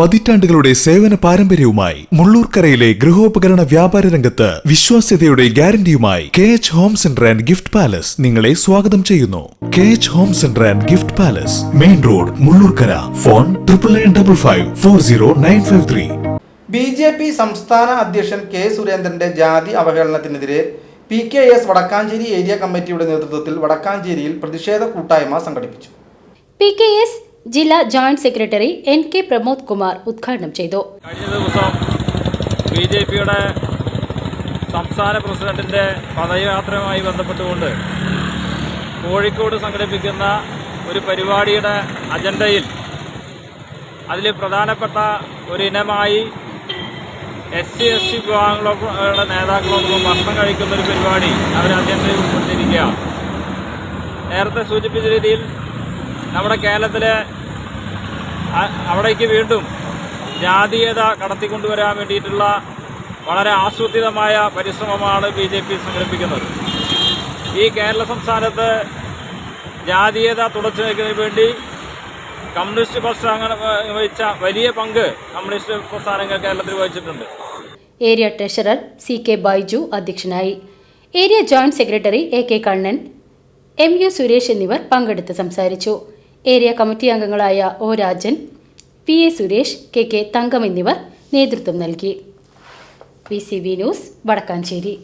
പതിറ്റാണ്ടുകളുടെ സേവന പാരമ്പര്യവുമായി മുള്ളൂർക്കരയിലെ ഗൃഹോപകരണ വ്യാപാര രംഗത്ത് വിശ്വാസ്യതയുടെ ഗ്യാരണ്ടിയുമായി K H home centre and gift palace നിങ്ങളെ സ്വാഗതം ചെയ്യുന്നു. K H home centre and gift palace main road Mullurkara. Phone triple nine double five four zero nine five three B J P സംസ്ഥാന അധ്യക്ഷൻ കെ സുരേന്ദ്രന്റെ ജാതി അവഹേളനത്തിനെതിരെ P K S Vadakkanchery area കമ്മിറ്റിയുടെ നേതൃത്വത്തിൽ വടക്കാഞ്ചേരിയിൽ പ്രതിഷേധ കൂട്ടായ്മ സംഘടിപ്പിച്ചു. പി കെ എസ് ജില്ലാ joint secretary N K Pramod Kumar ഉദ്ഘാടനം ചെയ്തു. കഴിഞ്ഞ ദിവസം ബി ജെ പിയുടെ സംസ്ഥാന പ്രസിഡന്റിന്റെ പദയാത്രയുമായി ബന്ധപ്പെട്ടുകൊണ്ട് കോഴിക്കോട് സംഘടിപ്പിക്കുന്ന ഒരു പരിപാടിയുടെ അജണ്ടയിൽ അതിൽ പ്രധാനപ്പെട്ട ഒരു ഇനമായി എസ് സി എസ് ടി വിഭാഗങ്ങളുടെ നേതാക്കളോടൊപ്പം ഭക്ഷണം കഴിക്കുന്ന ഒരു പരിപാടി അവർ അജണ്ടയിൽ ഉൾപ്പെടുത്തിയിരിക്കുകയാണ്. നേരത്തെ സൂചിപ്പിച്ച രീതിയിൽ നമ്മുടെ കേരളത്തിലെ അവിടേക്ക് വീണ്ടും ജാതീയത കടത്തിക്കൊണ്ടുവരാൻ വേണ്ടിയിട്ടുള്ള വളരെ ആസൂത്രിതമായ പരിശ്രമമാണ് ബി ജെ പി സംഘടിപ്പിക്കുന്നത്. ഈ കേരള സംസ്ഥാനത്ത് ജാതീയത തുടച്ചു നീക്കുന്നതിന് വേണ്ടി കമ്മ്യൂണിസ്റ്റ് പ്രസ്ഥാനങ്ങൾ വഹിച്ച വലിയ പങ്ക് കമ്മ്യൂണിസ്റ്റ് പ്രസ്ഥാനങ്ങൾ കേരളത്തിൽ വഹിച്ചിട്ടുണ്ട്. Area treasurer C K Baiju അധ്യക്ഷനായി. Area joint secretary A K Kannan M U Suresh എന്നിവർ പങ്കെടുത്ത് സംസാരിച്ചു. ഏരിയ കമ്മിറ്റി അംഗങ്ങളായ O Rajan P A Suresh K K Thankam എന്നിവർ നേതൃത്വം നൽകി. P C B news Vadakkanchery.